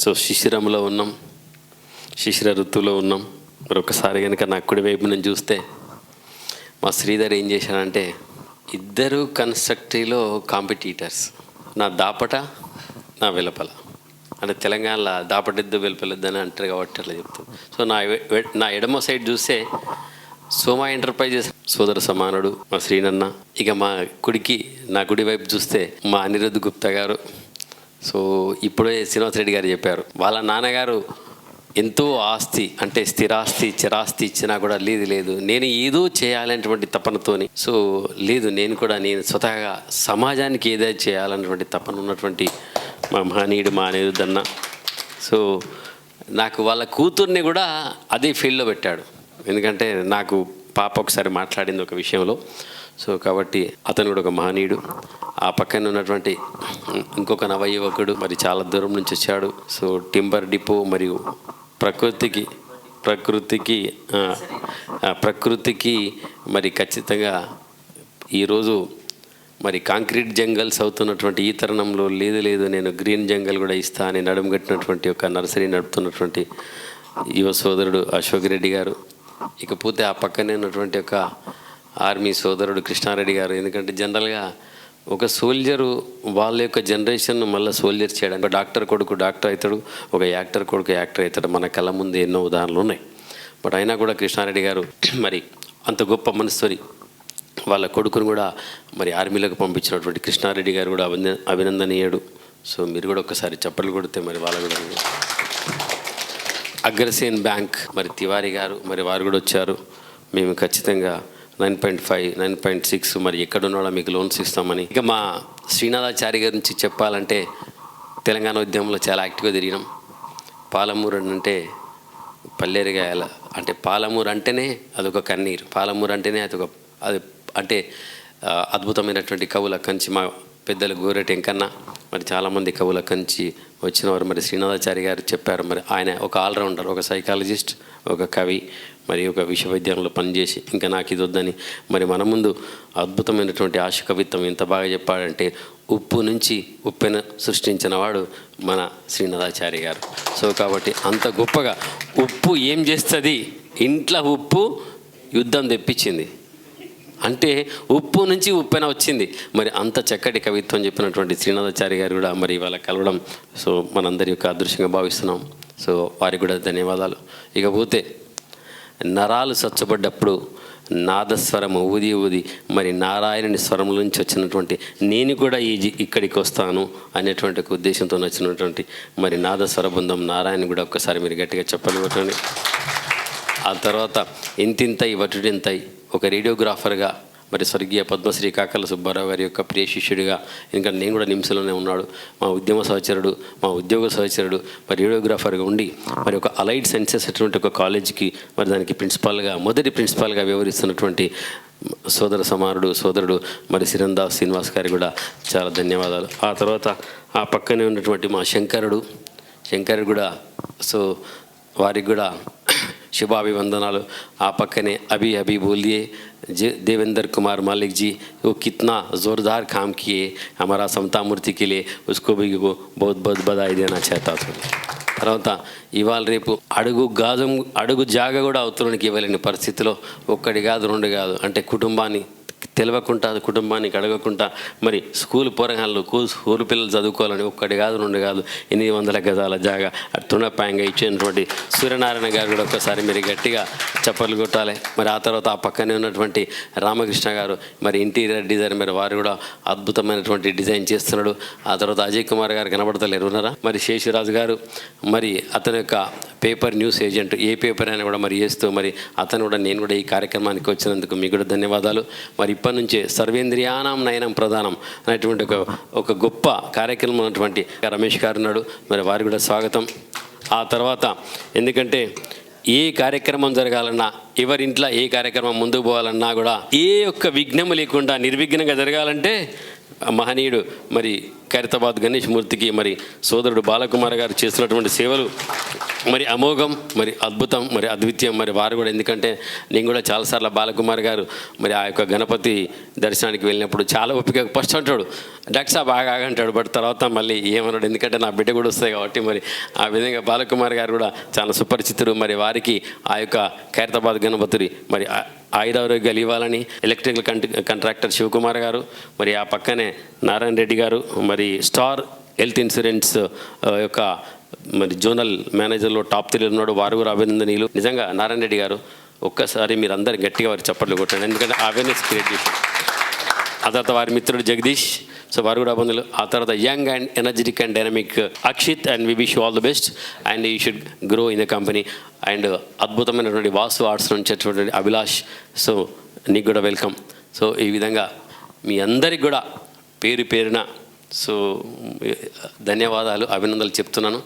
So శిశిరంలో ఉన్నాం. శిశిర ఋతువులో ఉన్నాం. మరొకసారి కనుక నా కుడి వైపు నేను చూస్తే మా శ్రీధర్ ఏం చేశాడంటే ఇద్దరు కన్స్ట్రక్టివ్లో కాంపిటీటర్స్. నా దాపట నా వెలుపల. అంటే తెలంగాణలో దాపటిద్దు వెలుపలిద్దు అని అంటారు కాబట్టి అట్లా చెప్తాను సో నా నా ఎడమ సైడ్ చూస్తే సోమా ఎంటర్ప్రైజెస్ సోదర సమానుడు మా శ్రీనన్న. ఇక మా కుడికి నా కుడి వైపు చూస్తే మా అనిరుద్ధ్ గుప్తా గారు. సో ఇప్పుడే శ్రీనివాస్ రెడ్డి గారు చెప్పారు. వాళ్ళ నాన్నగారు ఎంతో ఆస్తి అంటే స్థిరాస్తి చిరాస్తి ఇచ్చినా కూడా లేదు లేదు. నేను ఏదో చేయాలనేటువంటి తపనతోని సో లేదు నేను కూడా నేను స్వతహాగా సమాజానికి ఏదో చేయాలన్నటువంటి తపన ఉన్నటువంటి మా మహనీయుడు మా అనిరుద్ధన్న సో నాకు వాళ్ళ కూతుర్ని కూడా అదే ఫీల్డ్లో పెట్టాడు. ఎందుకంటే నాకు పాప ఒకసారి మాట్లాడింది ఒక విషయంలో. సో కాబట్టి అతను కూడా ఒక మహనీయుడు. ఆ పక్కన ఉన్నటువంటి ఇంకొక నవయువకుడు మరి చాలా దూరం నుంచి వచ్చాడు. సో టింబర్ డిపో మరియు ప్రకృతికి ప్రకృతికి ప్రకృతికి మరి ఖచ్చితంగా ఈరోజు మరి కాంక్రీట్ జంగల్స్ అవుతున్నటువంటి ఈ తరుణంలో లేదు లేదు నేను గ్రీన్ జంగల్ కూడా ఇస్తా అని నడుమగట్టినటువంటి ఒక నర్సరీ నడుపుతున్నటువంటి యువ సోదరుడు అశోక్ రెడ్డి గారు. ఇకపోతే ఆ పక్కనే ఉన్నటువంటి ఒక ఆర్మీ సోదరుడు కృష్ణారెడ్డి గారు. ఎందుకంటే జనరల్గా ఒక సోల్జరు వాళ్ళ యొక్క జనరేషన్ మళ్ళీ సోల్జర్ చేయడానికి డాక్టర్ కొడుకు డాక్టర్ అవుతాడు ఒక యాక్టర్ కొడుకు యాక్టర్ అవుతాడు. మన కళ్ళ ముందు ఎన్నో ఉదాహరణలు ఉన్నాయి. బట్ అయినా కూడా కృష్ణారెడ్డి గారు మరి అంత గొప్ప మనస్వరి వాళ్ళ కొడుకును కూడా మరి ఆర్మీలోకి పంపించినటువంటి కృష్ణారెడ్డి గారు కూడా అభిన అభినందనీయుడు. సో మీరు కూడా ఒకసారి చప్పట్లు కొడితే మరి వాళ్ళ కూడా అగ్రసేన్ బ్యాంక్ మరి తివారీ గారు మరి వారు కూడా వచ్చారు. మేము ఖచ్చితంగా nine point five nine point six మరి ఎక్కడున్నాడో మీకు లోన్స్ ఇస్తామని. ఇక మా శ్రీనాథాచారి గారి నుంచి చెప్పాలంటే తెలంగాణ ఉద్యమంలో చాలా యాక్టివ్గా తిరిగినాం. పాలమూరు అని అంటే పల్లేరుగాయల అంటే పాలమూరు అంటేనే అదొక కన్నీరు. పాలమూరు అంటేనే అదొక అది అంటే అద్భుతమైనటువంటి కవుల కంచి మా పెద్దలు గోరెటి ఎంకన్న మరి చాలామంది కవుల కంచి వచ్చినవారు. మరి శ్రీనాథాచారి గారు చెప్పారు మరి ఆయన ఒక ఆల్రౌండర్ ఒక సైకాలజిస్ట్ ఒక కవి. మరి ఒక విశ్వవిద్యాలయంలో పనిచేసి ఇంకా నాకు ఇది వద్దని మరి మన ముందు అద్భుతమైనటువంటి ఆశ కవిత్వం ఎంత బాగా చెప్పాడంటే ఉప్పు నుంచి ఉప్పెన సృష్టించిన వాడు మన శ్రీనాథాచారి గారు. సో కాబట్టి అంత గొప్పగా ఉప్పు ఏం చేస్తుంది? ఇంట్లో ఉప్పు యుద్ధం తెప్పించింది. అంటే ఉప్పు నుంచి ఉప్పెన వచ్చింది. మరి అంత చక్కటి కవిత్వం చెప్పినటువంటి శ్రీనాథాచారి గారు కూడా మరి ఇవాళ కలవడం సో మనందరి యొక్క అదృశ్యంగా భావిస్తున్నాం. సో వారికి కూడా ధన్యవాదాలు. ఇకపోతే నరాలు సచ్చబడ్డప్పుడు నాదస్వరం ఊది ఊది మరి నారాయణుని స్వరం నుంచి వచ్చినటువంటి నేను కూడా ఈ జి- ఇక్కడికి వస్తాను అనేటువంటి ఉద్దేశంతో వచ్చినటువంటి మరి నాదస్వర బృందం నారాయణ కూడా ఒక్కసారి మీరు గట్టిగా చెప్పగలుగుతుంది ఆ తర్వాత ఇంతింతై వటుడింతై ఒక రేడియోగ్రాఫర్గా మరి స్వర్గీయ పద్మశ్రీ కాకల సుబ్బారావు గారి యొక్క ప్రియ శిష్యుడిగా ఎందుకంటే నేను కూడా నిమిషంలోనే ఉన్నాడు. మా ఉద్యమ సహచరుడు మా ఉద్యోగ సహచరుడు మరి రేడియోగ్రాఫర్గా ఉండి మరి ఒక అలైడ్ సైన్సెస్ అటువంటి ఒక కాలేజీకి మరి దానికి ప్రిన్సిపాల్గా మొదటి ప్రిన్సిపాల్గా వ్యవహరిస్తున్నటువంటి సోదర సమారుడు సోదరుడు మరి సిరందాస్ శ్రీనివాస్ గారికి కూడా చాలా ధన్యవాదాలు. ఆ తర్వాత ఆ పక్కనే ఉన్నటువంటి మా శంకరుడు శంకరుడు కూడా సో వారికి కూడా శుభాభివందనాలు ఆ పక్కనే अभी अभी बोलिए जे देवेंद्र कुमार मालिक जी वो कितना ज़ोरदार काम किए हमारा समता मूर्ति के लिए उसको भी वो बहुत बहुत बधाई देना चाहता था తర్వాత ఇవాళ రేపు అడుగు గాజం అడుగు జాగ కూడా అవతలనికి ఇవ్వలేని పరిస్థితిలో ఒక్కటి కాదు రెండు కాదు అంటే కుటుంబాన్ని తెలియకుండా కుటుంబానికి అడగకుండా మరి స్కూల్ పోరగాళ్ళు స్కూల్ పిల్లలు చదువుకోవాలని ఒక్కటి కాదు రెండు కాదు ఎనిమిది వందల గజాల జాగా తృణపాయంగా ఇచ్చినటువంటి సూర్యనారాయణ గారు కూడా ఒక్కసారి మీరు గట్టిగా చప్పట్లు కొట్టాలి. మరి ఆ తర్వాత ఆ పక్కనే ఉన్నటువంటి రామకృష్ణ గారు మరి ఇంటీరియర్ డిజైన్ మరి వారు కూడా అద్భుతమైనటువంటి డిజైన్ చేస్తున్నాడు. ఆ తర్వాత అజయ్ కుమార్ గారు కనబడతలేరు ఉన్నారా? మరి శేషురాజు గారు మరి అతని యొక్క పేపర్ న్యూస్ ఏజెంట్ ఏ పేపర్ అయినా కూడా మరి చేస్తూ మరి అతను కూడా నేను కూడా ఈ కార్యక్రమానికి వచ్చినందుకు మీకు కూడా ధన్యవాదాలు. మరి ఇప్పటి నుంచే సర్వేంద్రియానం నయనం ప్రధానం అనేటువంటి ఒక ఒక గొప్ప కార్యక్రమం ఉన్నటువంటి రమేష్ గారు ఉన్నాడు. మరి వారికి కూడా స్వాగతం. ఆ తర్వాత ఎందుకంటే ఏ కార్యక్రమం జరగాలన్నా ఎవరింట్లో ఏ కార్యక్రమం ముందుకు పోవాలన్నా కూడా ఏ ఒక్క విఘ్నము లేకుండా నిర్విఘ్నంగా జరగాలంటే మహనీయుడు మరి ఖైరతాబాద్ గణేష్ మూర్తికి మరి సోదరుడు బాలకుమార్ గారు చేస్తున్నటువంటి సేవలు మరి అమోఘం మరి అద్భుతం మరి అద్వితీయం మరి వారు కూడా. ఎందుకంటే నేను కూడా చాలాసార్లు బాలకుమార్ గారు మరి ఆ యొక్క గణపతి దర్శనానికి వెళ్ళినప్పుడు చాలా ఓపిక ఫస్ట్ అంటాడు డాక్టర్ సాబ్ బాగా ఆగంటాడు బట్ తర్వాత మళ్ళీ ఏమన్నాడు ఎందుకంటే నా బిడ్డ కూడా వస్తాయి కాబట్టి మరి ఆ విధంగా బాలకుమార్ గారు కూడా చాలా సుపరిచితుడు. మరి వారికి ఆ యొక్క ఖైరతాబాద్ గణపతుడి మరి ఆయుధారోగ్యాలు ఆయురారోగ్యాలు ఇవ్వాలని ఎలక్ట్రికల్ కంట కాంట్రాక్టర్ శివకుమార్ గారు మరి ఆ పక్కనే నారాయణ రెడ్డి గారు మరి స్టార్ హెల్త్ ఇన్సూరెన్స్ ఆ, యొక్క మరి జోనల్ మేనేజర్లో టాప్ త్రీ ఉన్నాడు. వారు కూడా అభినందనీయులు. నిజంగా నారాయణ రెడ్డి గారు ఒక్కసారి మీరు అందరు గట్టిగా వారి చప్పట్లు కొట్టండి. ఎందుకంటే అవేర్నెస్ క్రియేట్ చేశారు. ఆ తర్వాత వారి మిత్రుడు జగదీష్ సో వారు కూడా బంధువులు ఆ తర్వాత young and energetic and dynamic Akshith and we wish all the best. And you should grow in the company. And అద్భుతమైనటువంటి వాసు ఆర్ట్స్ నుంచి వచ్చినటువంటి అభిలాష్. సో నీకు కూడా వెల్కమ్. సో ఈ విధంగా మీ అందరికి కూడా పేరు పేరున సో ధన్యవాదాలు అభినందనలు చెప్తున్నాను.